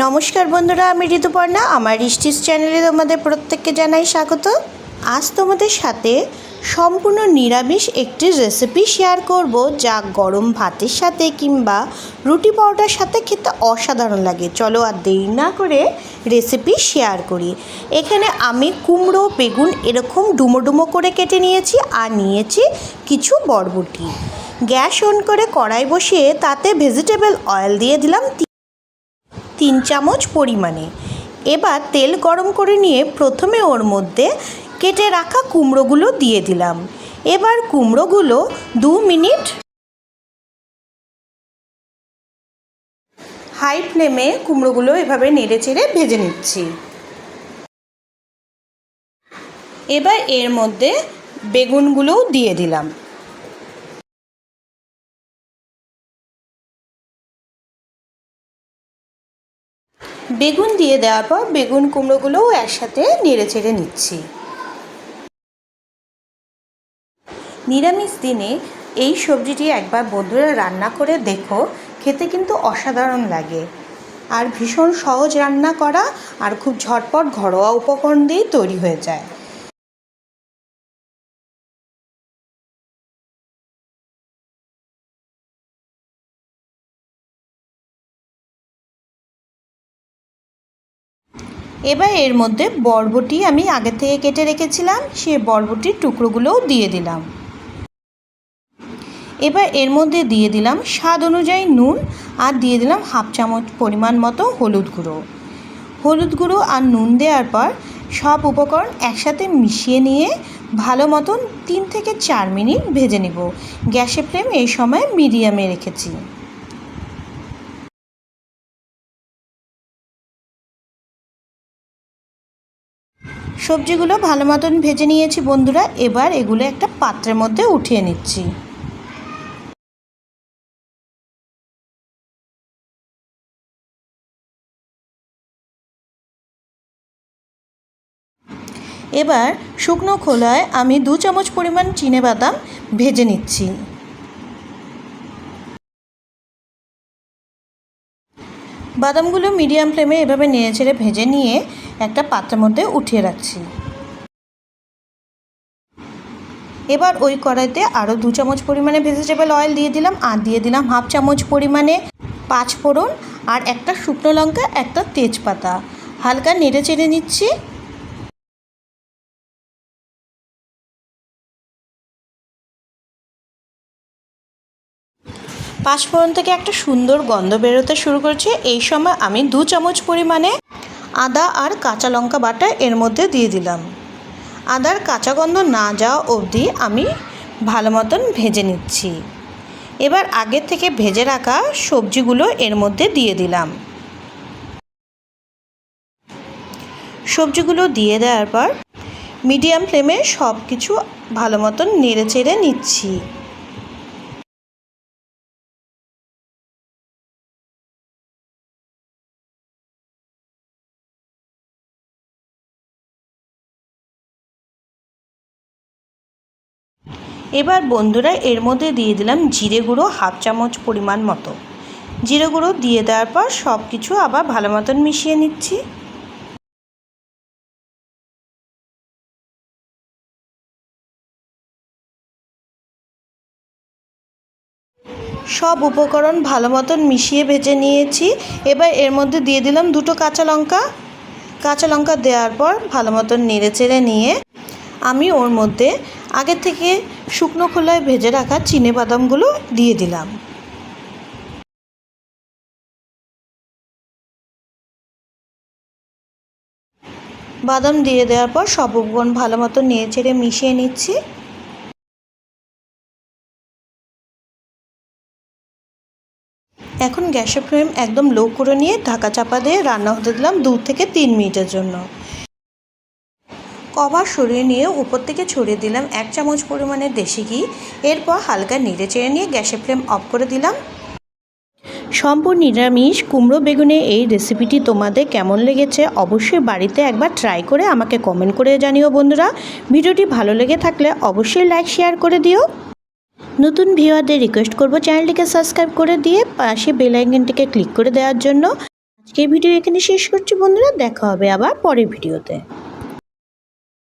নমস্কার বন্ধুরা, আমি ঋতুপর্ণা। আমার রিস্টিস চ্যানেলে তোমাদের প্রত্যেককে জানাই স্বাগত। আজ তোমাদের সাথে সম্পূর্ণ নিরামিষ একটি রেসিপি শেয়ার করব, যা গরম ভাতের সাথে কিংবা রুটি পাউডার সাথে খেতে অসাধারণ লাগে। চলো আর দেরি না করে রেসিপি শেয়ার করি। এখানে আমি কুমড়ো, বেগুন এরকম ডুমো ডুমো করে কেটে নিয়েছি আর নিয়েছি কিছু বরবটি। গ্যাস অন করে কড়াই বসিয়ে তাতে ভেজিটেবল অয়েল দিয়ে দিলাম। তিন চামচ পরিমাণে। এবার তেল গরম করে নিয়ে প্রথমে ওর মধ্যে কেটে রাখা কুমড়োগুলো দিয়ে দিলাম। এবার কুমড়োগুলো দু মিনিট হাই ফ্লেমে কুমড়োগুলো এভাবে নেড়ে চেড়ে ভেজে নিচ্ছি। এবার এর মধ্যে বেগুনগুলোও দিয়ে দিলাম। বেগুন দিয়ে দেওয়ার পর বেগুন কুমড়োগুলোও একসাথে নেড়ে চেড়ে নিচ্ছি। নিরামিষ দিনে এই সবজিটি একবার বন্ধুরা রান্না করে দেখো, খেতে কিন্তু অসাধারণ লাগে। আর ভীষণ সহজ রান্না করা আর খুব ঝটপট ঘরোয়া উপকরণ দিয়েই তৈরি হয়ে যায়। এবার এর মধ্যে বরবটি আমি আগে থেকে কেটে রেখেছিলাম, সে বরবটির টুকরোগুলোও দিয়ে দিলাম। এবার এর মধ্যে দিয়ে দিলাম স্বাদ অনুযায়ী নুন আর দিয়ে দিলাম হাফ চামচ পরিমাণ মতো হলুদ গুঁড়ো। হলুদ গুঁড়ো আর নুন দেওয়ার পর সব উপকরণ একসাথে মিশিয়ে নিয়ে ভালো মতন তিন থেকে চার মিনিট ভেজে নেব। গ্যাসের ফ্লেম এই সময় মিডিয়ামে রেখেছি। সবজিগুলো ভালো মতন ভেজে নিয়েছি বন্ধুরা। এবার এগুলো একটা পাত্রের মধ্যে উঠিয়ে নিচ্ছি। এবার শুকনো খোলায় আমি দু চামচ পরিমাণ চিনে বাদাম ভেজে নিচ্ছি। বাদামগুলো মিডিয়াম ফ্লেমে এভাবে নেড়ে ছেড়ে ভেজে নিয়ে একটা পাত্রের মধ্যে উঠিয়ে রাখছি। এবার ওই কড়াইতে আরও দু চামচ পরিমাণে ভেজিটেবল অয়েল দিয়ে দিলাম আর দিয়ে দিলাম হাফ চামচ পরিমাণে পাঁচ ফোড়ন আর একটা শুকনো লঙ্কা, একটা তেজপাতা। হালকা নেড়ে চেড়ে নিচ্ছি। পাঁচফোড়ন থেকে একটা সুন্দর গন্ধ বেরোতে শুরু করছে। এই সময় আমি দু চামচ পরিমাণে আদা আর কাঁচা লঙ্কা বাটা এর মধ্যে দিয়ে দিলাম। আদার কাঁচা গন্ধ না যাওয়া অবধি আমি ভালো মতন ভেজে নিচ্ছি। এবার আগে থেকে ভেজে রাখা সবজিগুলো এর মধ্যে দিয়ে দিলাম। সবজিগুলো দিয়ে দেওয়ার পর মিডিয়াম ফ্লেমে সব কিছু ভালো মতন নেড়ে চেড়ে নিচ্ছি। এবার বন্ধুরা এর মধ্যে দিয়ে দিলাম জিরে গুঁড়ো হাফ চামচ পরিমাণ মতো। জিরে গুঁড়ো দিয়ে দেওয়ার পর সব কিছু আবার ভালো মতন মিশিয়ে নিচ্ছি। সব উপকরণ ভালো মতন মিশিয়ে ভেজে নিয়েছি। এবার এর মধ্যে দিয়ে দিলাম দুটো কাঁচা লঙ্কা। কাঁচা লঙ্কা দেওয়ার পর ভালো মতন নেড়ে চেড়ে নিয়ে আমি ওর মধ্যে আগে থেকে শুকনো খোলায় ভেজে রাখা বাদামগুলো দিয়ে দিলাম। বাদাম দিয়ে দেওয়ার পর সব উপকরণ ভালো মতো নিয়ে ছেড়ে মিশিয়ে নিচ্ছি। এখন গ্যাসের ফ্লেম একদম লো করে নিয়ে ঢাকা চাপা দিয়ে রান্না হতে দিলাম দু থেকে তিন মিনিটের জন্য। কভার সরিয়ে নিয়ে উপর থেকে ছড়িয়ে দিলাম এক চামচ পরিমাণে দেশি ঘি। এরপর হালকা নেড়ে চেড়ে নিয়ে গ্যাসের ফ্লেম অফ করে দিলাম। সম্পূর্ণ নিরামিষ কুমড়ো বেগুনে এই রেসিপিটি তোমাদের কেমন লেগেছে অবশ্যই বাড়িতে একবার ট্রাই করে আমাকে কমেন্ট করে জানিও বন্ধুরা। ভিডিওটি ভালো লেগে থাকলে অবশ্যই লাইক, শেয়ার করে দিও। নতুন ভিউয়ারদের রিকোয়েস্ট করব চ্যানেলটিকে সাবস্ক্রাইব করে দিয়ে পাশে বেল আইকনটিকে ক্লিক করে দেওয়ার জন্য। আজকে ভিডিও এখানে শেষ করছি বন্ধুরা, দেখা হবে আবার পরের ভিডিওতে।